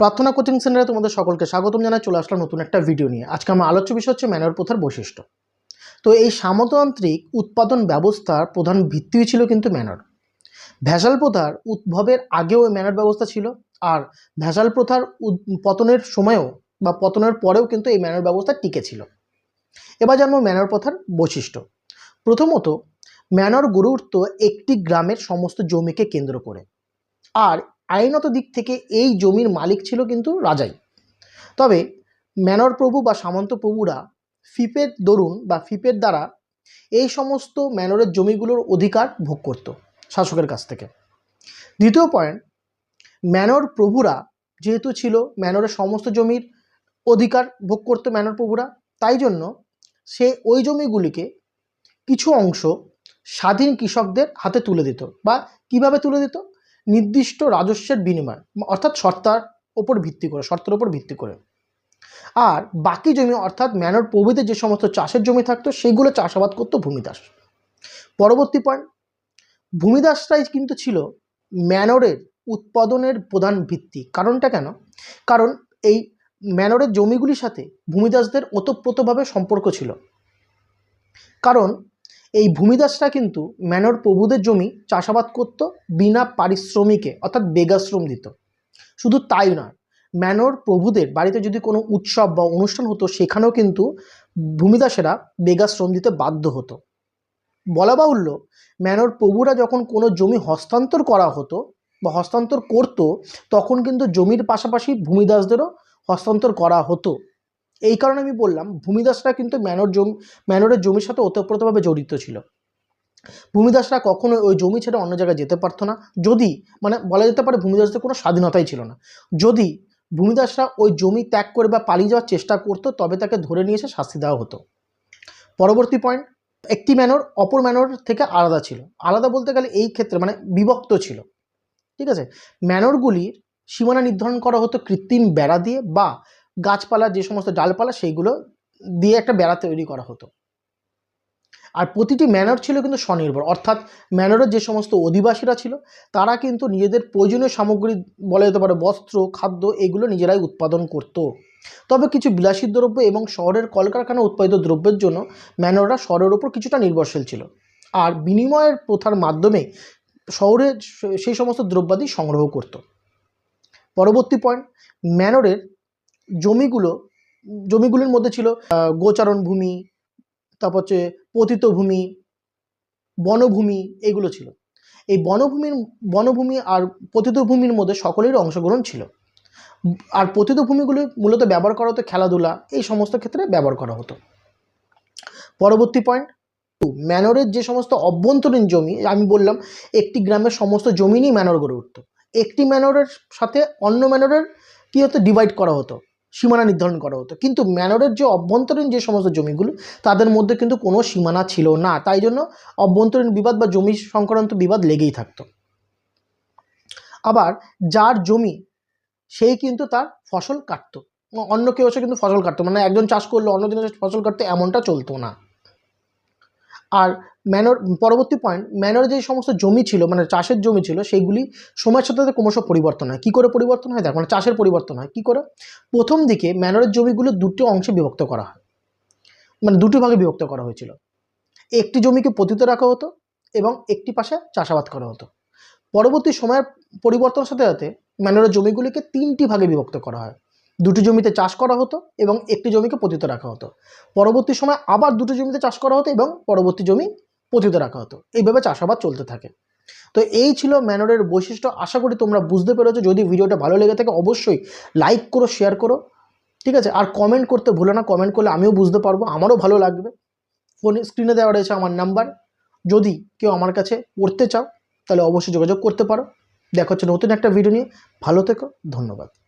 প্রার্থনা কোচিং সেন্টারে তোমাদের সকলকে স্বাগতম জানায় চলে আসলাম নতুন একটা ভিডিও নিয়ে। আজকে আমার আলোচ্য বিষয় হচ্ছে ম্যানর প্রথার বৈশিষ্ট্য। তো এই সামতান্ত্রিক উৎপাদন ব্যবস্থার প্রধান ভিত্তি ছিল কিন্তু ম্যানর ভেসাল প্রথার উদ্ভবের আগেও ম্যানর ব্যবস্থা ছিল, আর ভেসাল প্রথার পতনের সময়ও বা পতনের পরেও কিন্তু এই ম্যানর ব্যবস্থা টিকে ছিল। এবার জানব ম্যানর প্রথার বৈশিষ্ট্য। প্রথমত ম্যানর উঠত একটি গ্রামের সমস্ত জমিকে কেন্দ্র করে, আর আইনত দিক থেকে এই জমির মালিক ছিল কিন্তু রাজাই। তবে ম্যানর প্রভু বা সামন্ত প্রভুরা ফিপের দরুন বা ফিপের দ্বারা এই সমস্ত ম্যানরের জমিগুলোর অধিকার ভোগ করত শাসকের কাছ থেকে। দ্বিতীয় পয়েন্ট ম্যানর প্রভুরা যেহেতু ছিল ম্যানরের সমস্ত জমির অধিকার ভোগ করতো ম্যানর প্রভুরা, তাই জন্য সে ওই জমিগুলিকে কিছু অংশ স্বাধীন কৃষকদের হাতে তুলে দিত বা কীভাবে তুলে দিত? নির্দিষ্ট রাজস্বের বিনিময়, অর্থাৎ শর্তার ওপর ভিত্তি করে, শর্তের ওপর ভিত্তি করে। আর বাকি জমি, অর্থাৎ ম্যানর প্রভৃতি যে সমস্ত চাষের জমি থাকতো, সেগুলো চাষাবাদ করতো ভূমিদাস। পরবর্তী পয়েন্ট ভূমিদাসরাই কিন্তু ছিল ম্যানরের উৎপাদনের প্রধান ভিত্তি। কারণটা কেন? কারণ এই ম্যানরের জমিগুলির সাথে ভূমিদাসদের ওতপ্রোতভাবে সম্পর্ক ছিল। কারণ এই ভূমিদাসরা কিন্তু ম্যানর প্রভুদের জমি চাষাবাদ করত বিনা পারিশ্রমিকে, অর্থাৎ বেগাশ্রম দিত। শুধু তাই নয়, ম্যানর প্রভুদের বাড়িতে যদি কোনো উৎসব বা অনুষ্ঠান হতো, সেখানেও কিন্তু ভূমিদাসেরা বেগাশ্রম দিতে বাধ্য হতো। বলা বাহুল্য, ম্যানর প্রভুরা যখন কোনো জমি হস্তান্তর করা হতো বা হস্তান্তর করতো, তখন কিন্তু জমির পাশাপাশি ভূমিদাসদেরও হস্তান্তর করা হতো। এই কারণে আমি বললাম, ভূমিদাসরা কিন্তু ম্যানর জমি, ম্যানরের জমির সাথে ওতপ্রোতভাবে জড়িত ছিল। ভূমিদাসরা কখনো ওই জমি ছেড়ে অন্য জায়গায় যেতে পারতো না। যদি মানে বলা যেতে পারে ভূমিদাসদের কোনো স্বাধীনতাই ছিল না। যদি ভূমিদাসরা ওই জমি ত্যাগ করে বা পালিয়ে যাওয়ার চেষ্টা করতো, তবে তাকে ধরে নিয়ে এসে শাস্তি দেওয়া হতো। পরবর্তী পয়েন্ট একটি ম্যানর অপর ম্যানর থেকে আলাদা ছিল। আলাদা বলতে গেলে এই ক্ষেত্রে মানে বিভক্ত ছিল। ঠিক আছে? ম্যানরগুলির সীমানা নির্ধারণ করা হতো কৃত্রিম বেড়া দিয়ে বা গাছপালা যে সমস্ত ডালপালা সেইগুলো দিয়ে একটা বেড়া তৈরি করা হতো। আর প্রতিটি ম্যানর ছিল কিন্তু স্বনির্ভর। অর্থাৎ ম্যানরের যে সমস্ত অধিবাসীরা ছিল, তারা কিন্তু নিজেদের প্রয়োজনীয় সামগ্রী বলা যেতে পারে বস্ত্র, খাদ্য এগুলো নিজেরাই উৎপাদন করত। তবে কিছু বিলাসী দ্রব্য এবং শহরের কলকারখানা উৎপাদিত দ্রব্যের জন্য ম্যানররা শহরের ওপর কিছুটা নির্ভরশীল ছিল। আর বিনিময়ের প্রথার মাধ্যমে শহরে সেই সমস্ত দ্রব্যাদি সংগ্রহ করত। পরবর্তী পয়েন্ট ম্যানরের জমিগুলো, জমিগুলির মধ্যে ছিল গোচারণ ভূমি, তারপর হচ্ছে পতিত ভূমি, বনভূমি এগুলো ছিল। এই বনভূমির, বনভূমি আর পতিত ভূমির মধ্যে সকলেরই অংশগ্রহণ ছিল। আর পতিত ভূমিগুলো মূলত ব্যবহার করা হতো খেলাধুলা, এই সমস্ত ক্ষেত্রে ব্যবহার করা হতো। পরবর্তী পয়েন্ট ম্যানরের যে সমস্ত অভ্যন্তরীণ জমি, আমি বললাম একটি গ্রামের সমস্ত জমি নিয়েই ম্যানর গড়ে উঠতো। একটি ম্যানরের সাথে অন্য ম্যানরের কী হতো? ডিভাইড করা হতো। সীমানা নির্ধারণ করা হতো। কিন্তু ম্যানরের যে অভ্যন্তরীণ যে সমস্ত জমিগুলো, তাদের মধ্যে কিন্তু কোনো সীমানা ছিল না। তাই জন্য অভ্যন্তরীণ বিবাদ বা জমি সংক্রান্ত বিবাদ লেগেই থাকতো। আবার যার জমি সেই কিন্তু তার ফসল কাটতো। অন্য কেউ এসে কিন্তু ফসল কাটতো। মানে একজন চাষ করল, অন্যজন ফসল কাটতো, এমনটা চলতো না। আর ম্যানর, পরবর্তী পয়েন্ট ম্যানর যে সমস্ত জমি ছিল মানে চাষের জমি ছিল, সেইগুলি সময়ের সাথে সাথে ক্রমশ পরিবর্তন হয়। কী করে পরিবর্তন হয়? দেখ মানে চাষের পরিবর্তন হয়। কী করে? প্রথম দিকে ম্যানরের জমিগুলো দুটো অংশে বিভক্ত করা হয়। মানে দুটি ভাগে বিভক্ত করা হয়েছিল। একটি জমিকে পতিত রাখা হতো এবং একটি পাশে চাষাবাদ করা হতো। পরবর্তী সময়ের পরিবর্তনের সাথে সাথে ম্যানরের জমিগুলিকে তিনটি ভাগে বিভক্ত করা হয়। দুটি জমিতে চাষ করা হতো এবং একটি জমিকে পতিত রাখা হতো। পরবর্তী সময় আবার দুটো জমিতে চাষ করা হতো এবং পরবর্তী জমি পতিত রাখা হতো। এইভাবে চাষাবাদ চলতে থাকে। তো এই ছিল ম্যানরের বৈশিষ্ট্য। আশা করি তোমরা বুঝতে পেরেছ। যদি ভিডিওটা ভালো লেগে থাকে, অবশ্যই লাইক করো শেয়ার করো। ঠিক আছে? আর কমেন্ট করতে ভুলো না। কমেন্ট করলে আমিও বুঝতে পারব। আমারও ভালো লাগবে। ফোন স্ক্রিনে দেওয়া রয়েছে আমার নাম্বার যদি কেউ আমার কাছে পড়তে চাও, তাহলে অবশ্যই যোগাযোগ করতে পারো। দেখা হচ্ছে নতুন একটা ভিডিও নিয়ে। ভালো থেকো। ধন্যবাদ।